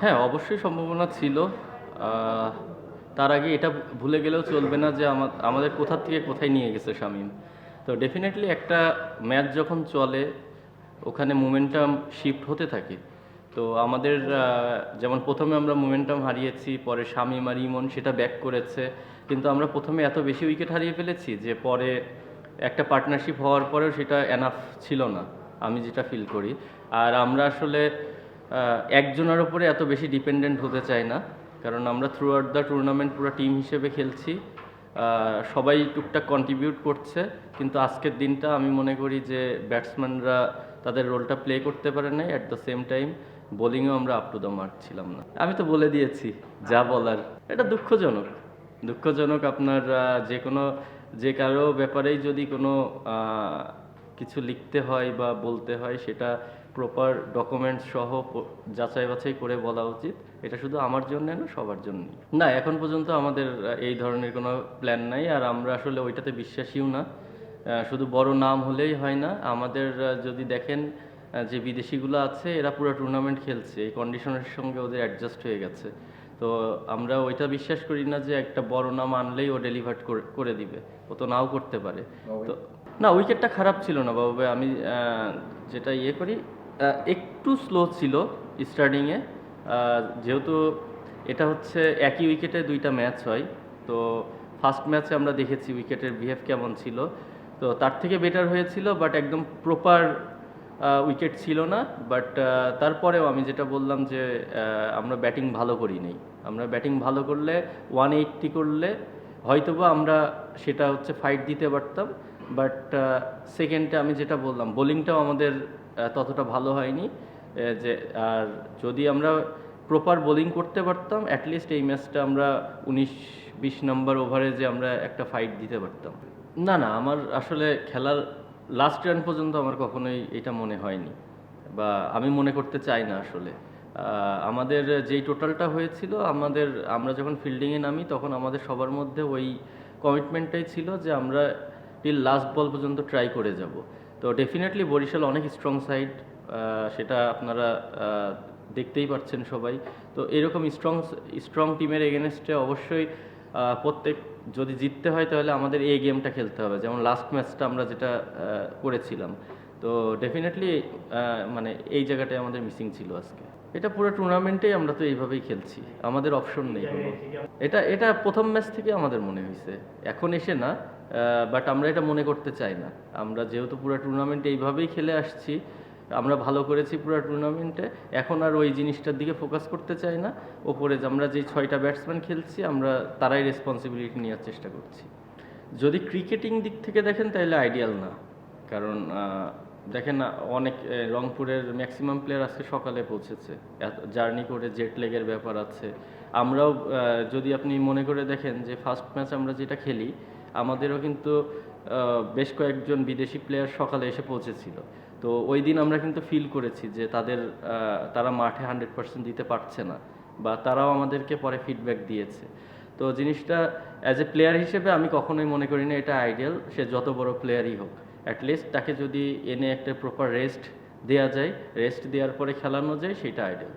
হ্যাঁ অবশ্যই সম্ভাবনা ছিল। তার আগে এটা ভুলে গেলেও চলবে না যে আমা- আমাদের কোথা থেকে কোথায় নিয়ে গেছে শামীম। তো ডেফিনেটলি একটা ম্যাচ যখন চলে, ওখানে মোমেন্টাম শিফট হতে থাকে। তো আমাদের যেমন প্রথমে আমরা মোমেন্টাম হারিয়েছি, পরে শামীম আর ইমন সেটা ব্যাক করেছে। কিন্তু আমরা প্রথমে এত বেশি উইকেট হারিয়ে ফেলেছি যে পরে একটা পার্টনারশিপ হওয়ার পরেও সেটা এনাফ ছিল না, আমি যেটা ফিল করি। আর আমরা আসলে একজনের ওপরে এত বেশি ডিপেন্ডেন্ট হতে চাই না। কারণ আমরা থ্রু আউট দ্য টুর্নামেন্ট পুরো টিম হিসেবে খেলছি। সবাই টুকটাক কন্ট্রিবিউট করছে। কিন্তু আজকের দিনটা আমি মনে করি যে ব্যাটসম্যানরা তাদের রোলটা প্লে করতে পারে নাই। অ্যাট দ্য সেম টাইম বোলিংয়েও আমরা আপ টু দ্য মার্ক ছিলাম না। আমি তো বলে দিয়েছি, যা বলার। এটা দুঃখজনক। দুঃখজনক আপনার যে কোনো, যে কারও ব্যাপারেই যদি কোনো কিছু লিখতে হয় বা বলতে হয়, সেটা প্রপার ডকুমেন্টস সহ যাচাই বাছাই করে বলা উচিত। এটা শুধু আমার জন্য না, সবার জন্যই না, এখন পর্যন্ত আমাদের এই ধরনের কোনো প্ল্যান নাই, আর আমরা আসলে ওইটাতে বিশ্বাসীও না। শুধু বড় নাম হলেই হয় না। আমাদের যদি দেখেন যে বিদেশিগুলো আছে, এরা পুরো টুর্নামেন্ট খেলছে। এই কন্ডিশনের সঙ্গে ওদের অ্যাডজাস্ট হয়ে গেছে। তো আমরা ওইটা বিশ্বাস করি না যে একটা বড় নাম আনলেই ও ডেলিভার করে দিবে। ও তো নাও করতে পারে। তো না উইকেটটা খারাপ ছিল না বাবু আমি যেটা ইয়ে করি একটু স্লো ছিল স্টার্টিংয়ে যেহেতু এটা হচ্ছে একই উইকেটে দুইটা ম্যাচ হয় তো ফার্স্ট ম্যাচে আমরা দেখেছি উইকেটের বিহেভ কেমন ছিল। তো তার থেকে বেটার হয়েছিল বাট একদম প্রপার উইকেট ছিল না বাট তারপরেও আমি যেটা বললাম যে আমরা ব্যাটিং ভালো করি নেই। আমরা ব্যাটিং ভালো করলে ওয়ান এইট্টি করলে হয়তোবা আমরা সেটা হচ্ছে ফাইট দিতে পারতাম বাট সেকেন্ডে আমি যেটা বললাম বোলিংটাও আমাদের ততটা ভালো হয়নি যে, আর যদি আমরা প্রপার বোলিং করতে পারতাম অ্যাটলিস্ট এই ম্যাচটা আমরা উনিশ, বিশ নম্বর ওভারে যে আমরা একটা ফাইট দিতে পারতাম। না না, আমার আসলে খেলার লাস্ট রান পর্যন্ত আমার কখনোই এটা মনে হয়নি বা আমি মনে করতে চাই না আসলে। আমাদের যেই টোটালটা হয়েছিল, আমাদের, আমরা যখন ফিল্ডিংয়ে নামি তখন আমাদের সবার মধ্যে ওই কমিটমেন্টটাই ছিল যে আমরা টিল লাস্ট বল পর্যন্ত ট্রাই করে যাব। তো ডেফিনেটলি বরিশাল অনেক স্ট্রং সাইড সেটা আপনারা দেখতেই পাচ্ছেন সবাই। তো এরকম স্ট্রং স্ট্রং টিমের এগেনস্টে অবশ্যই প্রত্যেক, যদি জিততে হয় তাহলে আমাদের এই গেমটা খেলতে হবে। যেমন লাস্ট ম্যাচটা আমরা যেটা করেছিলাম। তো ডেফিনেটলি মানে এই জায়গাটায় আমাদের মিসিং ছিল আজকে। এটা পুরো টুর্নামেন্টেই আমরা তো এইভাবেই খেলছি। আমাদের অপশন নেই এটা এটা প্রথম ম্যাচ থেকে আমাদের মনে হয়েছে। এখন এসে না বাট আমরা এটা মনে করতে চাই না। আমরা যেহেতু পুরো টুর্নামেন্ট এইভাবেই খেলে আসছি আমরা ভালো করেছি পুরো টুর্নামেন্টে এখন আর ওই জিনিসটার দিকে ফোকাস করতে চাই না। ওপরে আমরা যে ছয়টা ব্যাটসম্যান খেলছি, আমরা তারাই রেসপন্সিবিলিটি নেওয়ার চেষ্টা করছি। যদি ক্রিকেটিং দিক থেকে দেখেন, তাহলে আইডিয়াল না। কারণ দেখেন, অনেক রংপুরের ম্যাক্সিমাম প্লেয়ার আজকে সকালে পৌঁছেছে। জার্নি করে জেট লেগের ব্যাপার আছে। আমরাও যদি আপনি মনে করে দেখেন যে ফার্স্ট ম্যাচ আমরা যেটা খেলি, আমাদেরও কিন্তু বেশ কয়েকজন বিদেশি প্লেয়ার সকালে এসে পৌঁছেছিল। তো ওই দিন আমরা কিন্তু ফিল করেছি যে তাদের তারা মাঠে হান্ড্রেড পার্সেন্ট দিতে পারছে না বা তারাও আমাদেরকে পরে ফিডব্যাক দিয়েছে। তো জিনিসটা অ্যাজ এ প্লেয়ার হিসেবে আমি কখনোই মনে করি না এটা আইডিয়াল সে যত বড় প্লেয়ারই হোক। অ্যাটলিস্ট তাকে যদি এনে একটা প্রপার রেস্ট দেওয়া যায় রেস্ট দেওয়ার পরে খেলানো যায়, সেটা আইডিয়াল